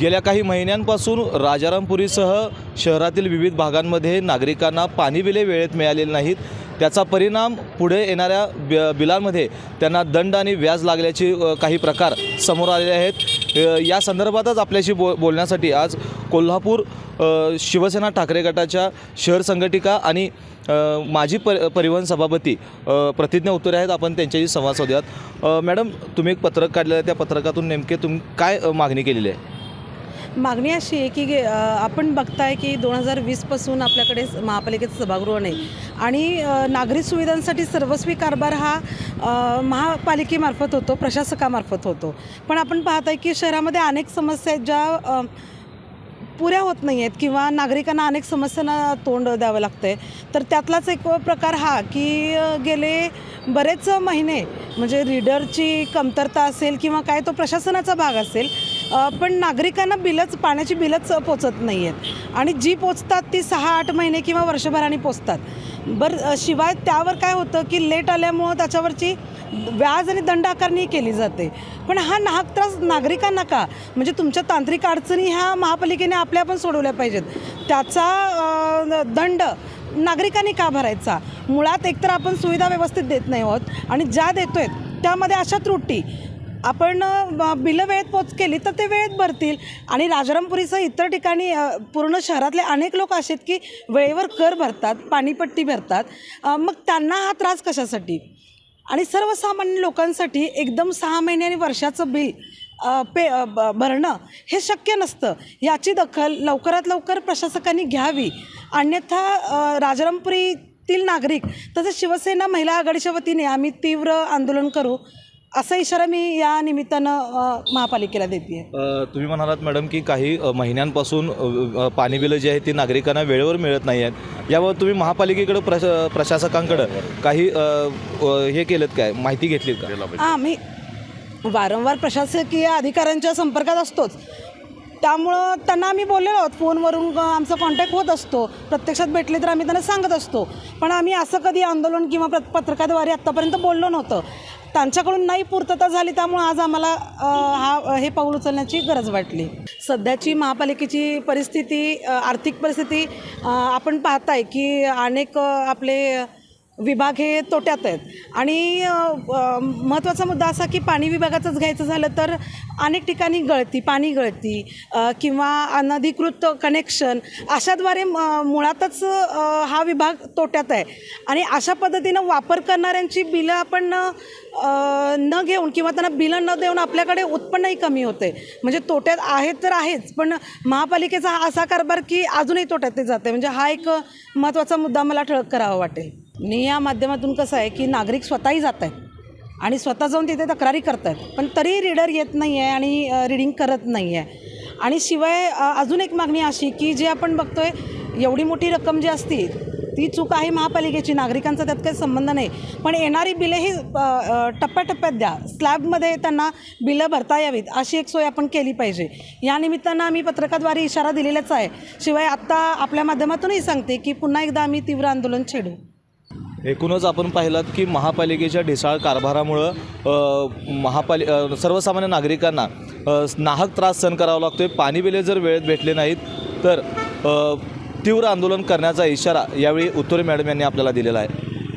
गेल्या काही महिन्यांपासून राजारामपुरीसह शहरातील विविध भागांमध्ये नागरिकांना पाणी बिले वेळेत मिळालेली नाहीत. त्याचा परिणाम पुढे येणाऱ्या ब बिलांमध्ये त्यांना दंड आणि व्याज लागल्याचे काही प्रकार समोर आलेले आहेत. या संदर्भातच आपल्याशी बो बोलण्यासाठी आज कोल्हापूर शिवसेना ठाकरे गटाच्या शहर संघटिका आणि माजी पर परिवहन सभापती प्रतिज्ञा उत्तरे आहेत. आपण त्यांच्याशी संवाद साधूयात. मॅडम तुम्ही एक पत्रक काढलेलं आहे. त्या पत्रकातून नेमके तुम्ही काय मागणी केलेली आहे? मागणी अशी आहे की गे- आपण बघताय की दोन हजार वीसपासून आपल्याकडे महापालिकेचं सभागृह नाही. आणि नागरिक नागरी सुविधांसाठी सर्वस्वी कारभार हा महापालिकेमार्फत होतो प्रशासकामार्फत होतो. पण आपण पाहत आहे की शहरामध्ये अनेक समस्या आहेत ज्या पुऱ्या होत नाही आहेत किंवा नागरिकांना अनेक समस्यांना तोंड द्यावं लागतं आहे तर त्यातलाच एक प्रकार हा की गेले बरेच महिने म्हणजे रीडरची कमतरता असेल किंवा काय तो प्रशासनाचा भाग असेल. पण नागरिकांना बिलच पाण्याची बिलच पोचत नाही आहेत आणि जी पोचतात ती सहा आठ महिने किंवा वर्षभराने पोचतात. बरं शिवाय त्यावर काय होतं की लेट आल्यामुळं त्याच्यावरची व्याज आणि दंड आकारणी केली जाते. पण हा नाहक त्रास नागरिकांना का? म्हणजे तुमच्या तांत्रिक अडचणी ह्या महापालिकेने आपल्या पण सोडवल्या पाहिजेत. त्याचा दंड नागरिकांनी का भरायचा? मुळात एकतर आपण सुविधा व्यवस्थित देत नाही आहोत आणि ज्या देतो आहेत त्यामध्ये अशा त्रुटी. आपण बिलं वेळेत पोच केली तर ते वेळेत भरतील. आणि राजारामपुरीसह इतर ठिकाणी पूर्ण शहरातले अनेक लोक असे आहेत की वेळेवर कर भरतात पाणीपट्टी भरतात. मग त्यांना हा त्रास कशासाठी? आणि सर्वसामान्य लोकांसाठी एकदम सहा महिने आणि वर्षाचं बिल पे ब- भरणं हे शक्य नसतं. याची दखल लवकरात लवकर प्रशासकांनी घ्यावी. अन्यथा राजारामपुरीतील नागरिक तसेच शिवसेना महिला आघाडीच्या वतीने आम्ही तीव्र आंदोलन करू. असा इशारा मी या निमित्तानं महापालिकेला देते तुम्ही म्हणालात मॅडम की काही महिन्यांपासून पाणी बिलं जी आहेत ती नागरिकांना वेळेवर मिळत नाही आहेत याबाबत तुम्ही महापालिकेकडं प्रश प्रशासकांकडं काही हे केलं काय? माहिती घेतलीत का? आम्ही वारंवार प्रशासकीय अधिकाऱ्यांच्या संपर्कात असतोच. त्यामुळं त्यांना आम्ही बोललेलो आहोत. फोनवरून आमचा कॉन्टॅक्ट होत असतो. प्रत्यक्षात भेटले तर आम्ही त्यांना सांगत असतो. पण आम्ही असं कधी आंदोलन किंवा प्र पत्रकाद्वारे आत्तापर्यंत बोललो नव्हतं. त्यांच्याकडून नाही पूर्तता झाली त्यामुळे आज आम्हाला हा हे पाऊल उचलण्याची गरज वाटली. सध्याची महापालिकेची परिस्थिती आर्थिक परिस्थिती आपण पाहताय की अनेक आपले विभाग हे तोट्यात आहेत. आणि महत्त्वाचा मुद्दा असा की पाणी विभागाचंच घ्यायचं झालं तर अनेक ठिकाणी गळती पाणी गळती किंवा अनधिकृत कनेक्शन अशाद्वारे म- मुळातच हा विभाग तोट्यात आहे. आणि अशा पद्धतीनं वापर करणाऱ्यांची बिलं आपण न घेऊन किंवा त्यांना बिलं न देऊन आपल्याकडे उत्पन्नही कमी होते. म्हणजे तोट्यात आहेत तर आहेच पण महापालिकेचा हा असा कारभार की अजूनही तोट्यात ते जाते. म्हणजे हा एक महत्त्वाचा मुद्दा मला ठळक करावा वाटेल. मी या माध्यमातून कसं आहे की नागरिक स्वतःही जात आहेत आणि स्वतः जाऊन तिथे तक्रारी करत आहेत. पण तरी रीडर येत नाही आहे आणि रीडिंग करत नाही आहे. आणि शिवाय अजून एक मागणी अशी की जे आपण बघतो आहे एवढी मोठी रक्कम जी असती ती चूक आहे महापालिकेची. नागरिकांचा त्यात काही संबंध नाही. पण येणारी बिले ही टप्प्याटप्प्यात द्या. स्लॅबमध्ये त्यांना बिलं भरता यावीत अशी एक सोय आपण केली पाहिजे. या निमित्तानं आम्ही पत्रकाद्वारे इशारा दिलेलाच आहे. शिवाय आत्ता आपल्या माध्यमातूनही सांगते की पुन्हा एकदा आम्ही तीव्र आंदोलन छेडू. एकूणच आपण पाहिलात की महापालिकेच्या ढिसाळ कारभारामुळं महापालि सर्वसामान्य नागरिकांना नाहक त्रास सहन करावा लागतो आहे पाणी बिले जर वेळेत भेटले नाहीत तर तीव्र आंदोलन करण्याचा इशारा यावेळी उत्तरे मॅडम यांनी आपल्याला दिलेला आहे.